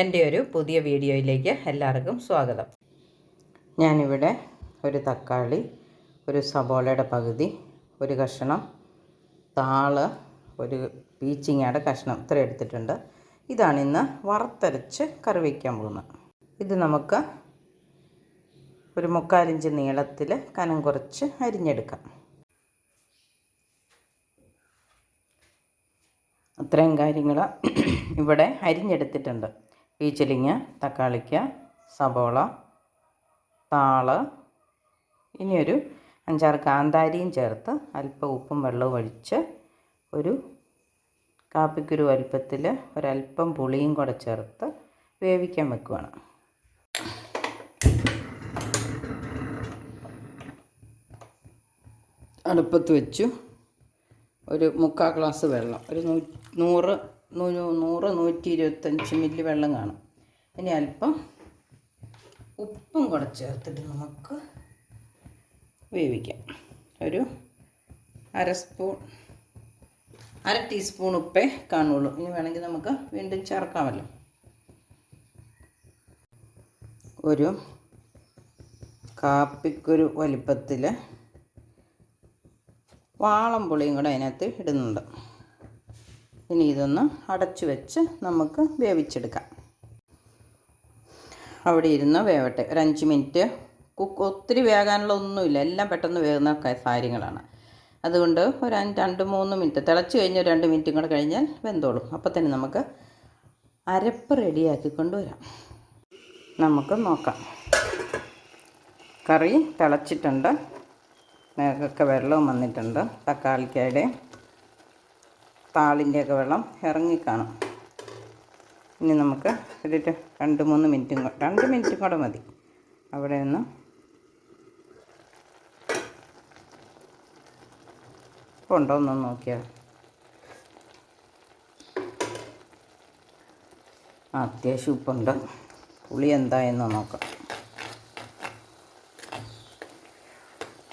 എന്റെ ഒരു പുതിയ വീഡിയോയിലേക്ക് എല്ലാവർക്കും സ്വാഗതം. ഞാനിവിടെ ഒരു തക്കാളി ഒരു സബോളയുടെ പകുതി ഒരു കഷ്ണം താൾ ഒരു പീച്ചിങ്ങയുടെ കഷ്ണം ഇത്ര എടുത്തിട്ടുണ്ട്. ഇതാണ് ഇന്ന് വറുത്തരച്ച് കറി വയ്ക്കാൻ പോകുന്നത്. ഇത് നമുക്ക് ഒരു മുക്കാലിഞ്ച് നീളത്തിൽ കനം കുറച്ച് അരിഞ്ഞെടുക്കാം. അത്രയും കാര്യങ്ങൾ ഇവിടെ അരിഞ്ഞെടുത്തിട്ടുണ്ട്. പീച്ചലിങ്ങ തക്കാളിക്ക സബോള താൾ ഇനിയൊരു അഞ്ചാറ് കാന്താരിയും ചേർത്ത് അല്പം ഉപ്പും വെള്ളവും ഒഴിച്ച് ഒരു കാപ്പിക്കുരു വലുപ്പത്തിൽ ഒരല്പം പുളിയും കൂടെ ചേർത്ത് വേവിക്കാൻ വെക്കുകയാണ് അടുപ്പത്ത് വെച്ചു ഒരു മുക്കാൽ ഗ്ലാസ് വെള്ളം. ഒരു നൂറ് നൂറ് നൂറ്റി ഇരുപത്തഞ്ച് മില്ലി വെള്ളം കാണും. ഇനി അല്പം ഉപ്പും കൂടെ ചേർത്തിട്ട് നമുക്ക് വേവിക്കാം. ഒരു അര സ്പൂൺ അര ടീസ്പൂൺ ഉപ്പേ കാണുള്ളൂ. ഇനി വേണമെങ്കിൽ നമുക്ക് വീണ്ടും ചേർക്കാമല്ലോ. ഒരു കാപ്പിക്കൊരു വലിപ്പത്തിൽ വാളം പുളിയും കൂടെ അതിനകത്ത് ഇടുന്നുണ്ട്. ഇനി ഇതൊന്ന് അടച്ചു വെച്ച് നമുക്ക് വേവിച്ചെടുക്കാം. അവിടെ ഇരുന്ന് വേവട്ടെ. ഒരു അഞ്ച് മിനിറ്റ്. കുക്ക് ഒത്തിരി വേകാനുള്ള ഒന്നുമില്ല. എല്ലാം പെട്ടെന്ന് വേകുന്ന കാര്യങ്ങളാണ്. അതുകൊണ്ട് ഒരു രണ്ട് മൂന്ന് മിനിറ്റ്. തിളച്ച് കഴിഞ്ഞ് രണ്ട് മിനിറ്റും കൂടെ കഴിഞ്ഞാൽ വെന്തോളും. അപ്പോൾ തന്നെ നമുക്ക് അരപ്പ് റെഡിയാക്കി കൊണ്ടുവരാം. നമുക്ക് നോക്കാം. കറി തിളച്ചിട്ടുണ്ട്. നേരൊക്കെ വെള്ളവും വന്നിട്ടുണ്ട്. തക്കാളിക്കയുടെ താളിന്റെയൊക്കെ വെള്ളം ഇറങ്ങിക്കാണും. ഇനി നമുക്ക് ഒരു രണ്ട് മൂന്ന് മിനിറ്റും രണ്ട് മിനിറ്റും കൂടെ മതി. അവിടെ നിന്ന് ഉണ്ടോ ഒന്ന് നോക്കിയാൽ അത്യാവശ്യം ഉപ്പുണ്ട്. പുളി എന്തായെന്ന് നോക്കാം.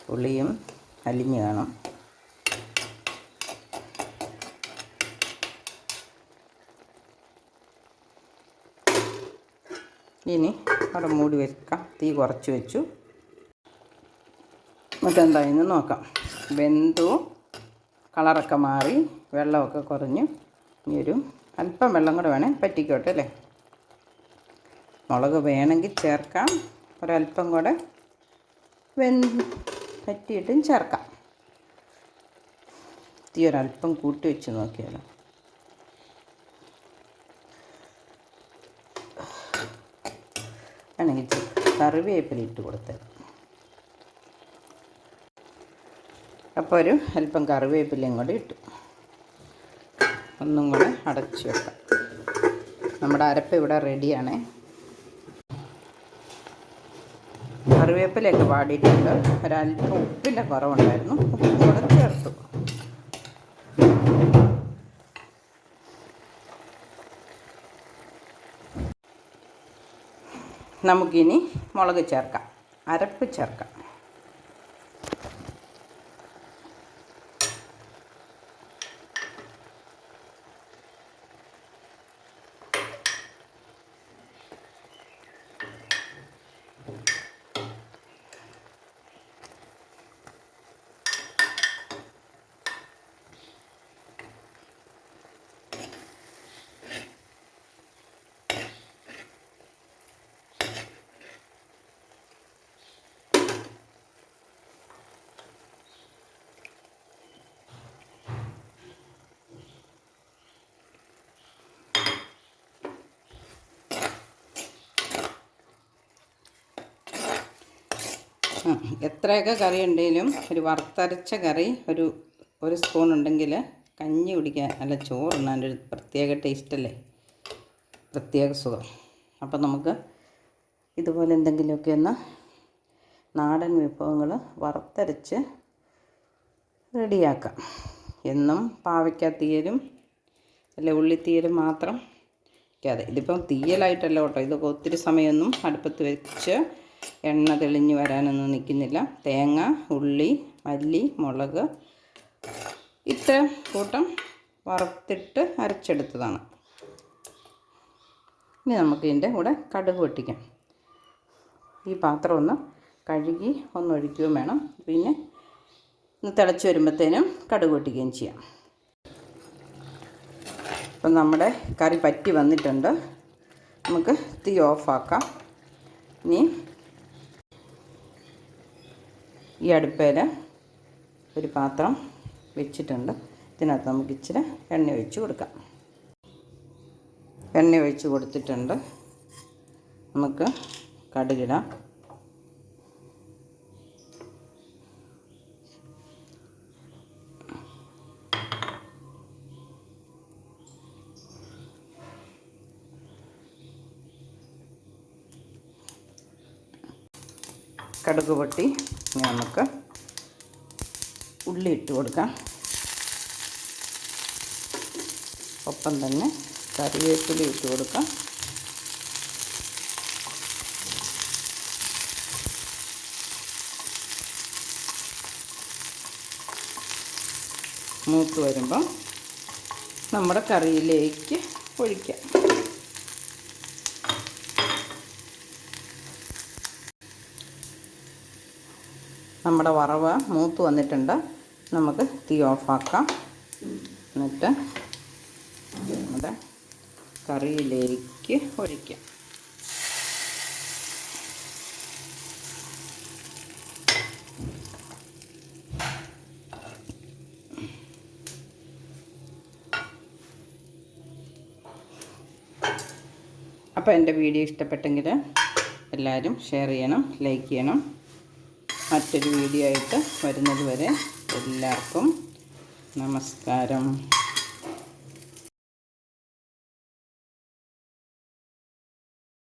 പുളിയും അലിഞ്ഞ് കാണും. ഇനി അവിടെ മൂടി വെക്കാം. തീ കുറച്ച് വെച്ചു. മറ്റെന്തായെന്ന് നോക്കാം. വെന്തു കളറൊക്കെ മാറി വെള്ളമൊക്കെ കുറഞ്ഞു. ഇനി ഒരു അല്പം വെള്ളം കൂടെ വേണേൽ പറ്റിക്കോട്ടെ അല്ലേ? മുളക് വേണമെങ്കിൽ ചേർക്കാം. ഒരല്പം കൂടെ വെന്ത് പറ്റിയിട്ടും ചേർക്കാം. തീ ഒരല്പം കൂട്ടി വെച്ച് നോക്കിയാലോ. വേണമെങ്കിൽ കറിവേപ്പില ഇട്ട് കൊടുത്തത് അപ്പോൾ ഒരു അല്പം കറിവേപ്പിലയും കൂടി ഇട്ടു. ഒന്നും കൂടെ അടച്ചു വെക്കാം. നമ്മുടെ അരപ്പ് ഇവിടെ റെഡിയാണേ. കറിവേപ്പിലയൊക്കെ പാടിയിട്ടുണ്ട് ഒരല്പം ഉപ്പിന്റെ കുറവുണ്ടായിരുന്നു. ഉപ്പും കൂടെ ചേർത്തു നമുക്കിനി മുളക് ചേർക്കാം. അരപ്പ് ചേർക്കാം. എത്രയൊക്കെ കറി ഉണ്ടെങ്കിലും ഒരു വറുത്തരച്ച കറി ഒരു ഒരു സ്പൂൺ ഉണ്ടെങ്കിൽ കഞ്ഞി കുടിക്കാൻ അല്ല ചോറുണ്ണാൻ ഒരു പ്രത്യേക ടേസ്റ്റ് അല്ലേ? പ്രത്യേക സുഖം. അപ്പം നമുക്ക് ഇതുപോലെ എന്തെങ്കിലുമൊക്കെ ഒന്ന് നാടൻ വിഭവങ്ങൾ വറുത്തരച്ച് റെഡിയാക്കാം. എന്നും പാവയ്ക്കാത്തീയലും അല്ല ഉള്ളിത്തീയലും മാത്രം അതെ ഇതിപ്പം തീയലായിട്ടല്ല കേട്ടോ. ഇതൊക്കെ ഒത്തിരി സമയമൊന്നും അടുപ്പത്ത് വെച്ച് എണ്ണ തെളിഞ്ഞ് വരാനൊന്നും നിൽക്കുന്നില്ല. തേങ്ങ ഉള്ളി മല്ലി മുളക്. ഇത്ര കൂട്ടം വറുത്തിട്ട് അരച്ചെടുത്തതാണ്. ഇനി നമുക്ക് ഇതിന്റെ കൂടെ കടുക് പൊട്ടിക്കാം. ഈ പാത്രം ഒന്ന് കഴുകി ഒന്ന് ഒഴിക്കുകയും വേണം. പിന്നെ ഒന്ന് തിളച്ച് വരുമ്പോഴത്തേനും കടുക് പൊട്ടിക്കുകയും ചെയ്യാം. അപ്പം നമ്മുടെ കറി പറ്റി വന്നിട്ടുണ്ട്. നമുക്ക് തീ ഓഫാക്കാം. ഇനി ഈ അടുപ്പയിൽ ഒരു പാത്രം വെച്ചിട്ടുണ്ട്. ഇതിനകത്ത് നമുക്ക് ഇച്ചിരി എണ്ണ ഒഴിച്ച് കൊടുക്കാം. എണ്ണ ഒഴിച്ച് കൊടുത്തിട്ടുണ്ട്. നമുക്ക് കടുകിടാം. കടുക് പൊട്ടി. നമുക്ക് ഉള്ളി ഇട്ട് കൊടുക്കാം. ഒപ്പം തന്നെ കറിവേപ്പില ഇട്ട് കൊടുക്കാം. മൂത്ത് വരുമ്പം നമ്മുടെ കറിയിലേക്ക് ഒഴിക്കാം. നമ്മുടെ വറവ് മൂത്ത് വന്നിട്ടുണ്ട്. നമുക്ക് തീ ഓഫാക്കാം. എന്നിട്ട് നമ്മുടെ കറിയിലേക്ക് ഒഴിക്കാം. അപ്പോൾ എന്റെ വീഡിയോ ഇഷ്ടപ്പെട്ടെങ്കിൽ എല്ലാവരും ഷെയർ ചെയ്യണം ലൈക്ക് ചെയ്യണം. മറ്റൊരു വീഡിയോ ആയിട്ട് വരുന്നത് വരെ എല്ലാവർക്കും നമസ്കാരം.